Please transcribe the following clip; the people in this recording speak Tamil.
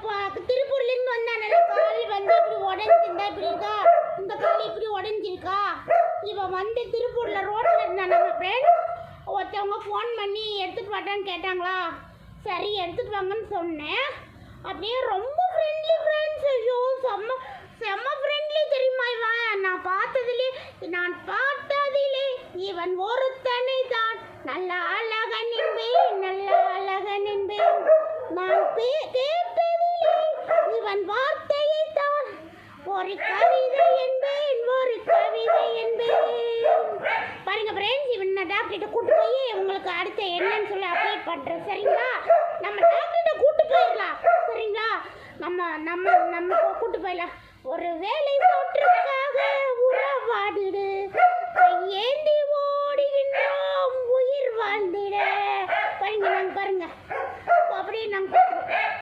திருப்பூர்லேருந்து வந்தானே. கால் வந்து இப்படி உடஞ்சிருந்தா இப்படி இருக்கா? இந்த கால் இப்படி உடஞ்சிருக்கா? இவன் வந்து திருப்பூரில் ரோட்டில் இருந்தான் நம்ம ஃப்ரெண்ட் ஒருத்தவங்க ஃபோன் பண்ணி எடுத்துகிட்டு வாட்டான்னு கேட்டாங்களா? சரி எடுத்துகிட்டு வாங்கன்னு சொன்னேன். அப்படியே ரொம்ப ஃப்ரெண்ட்லி ஃப்ரெண்ட்ஸ் ஐயோ செம்ம செம்ம ஃப்ரெண்ட்லி தெரியுமா இவன்? நான் பார்த்ததிலே நான் பார்த்ததிலே இவன் ஒருத்தனை தான். நல்ல அழகன் என்பேன் நல்ல அழகன் என்பேன் நான் பே- வார்த்தையை தான் ஒரு கவிதை என்பேன் ஒரு கவிதை என்பேன். பாருங்க ஃப்ரெண்ட்ஸ் இவன் நான் டாக்டர்கிட்ட கூட்டு போய் உங்களுக்கு அடுத்து என்னன்னு சொல்லி அப்டேட் பண்ணுறேன் சரிங்களா? நம்ம டாக்டர்கிட்ட கூட்டு போயிடலாம். சரிங்களா? நம்ம நம்ம நம்ம கூட்டு போயிடலாம். ஒரு வேலை சோற்றுக்காக உறவாடிடு.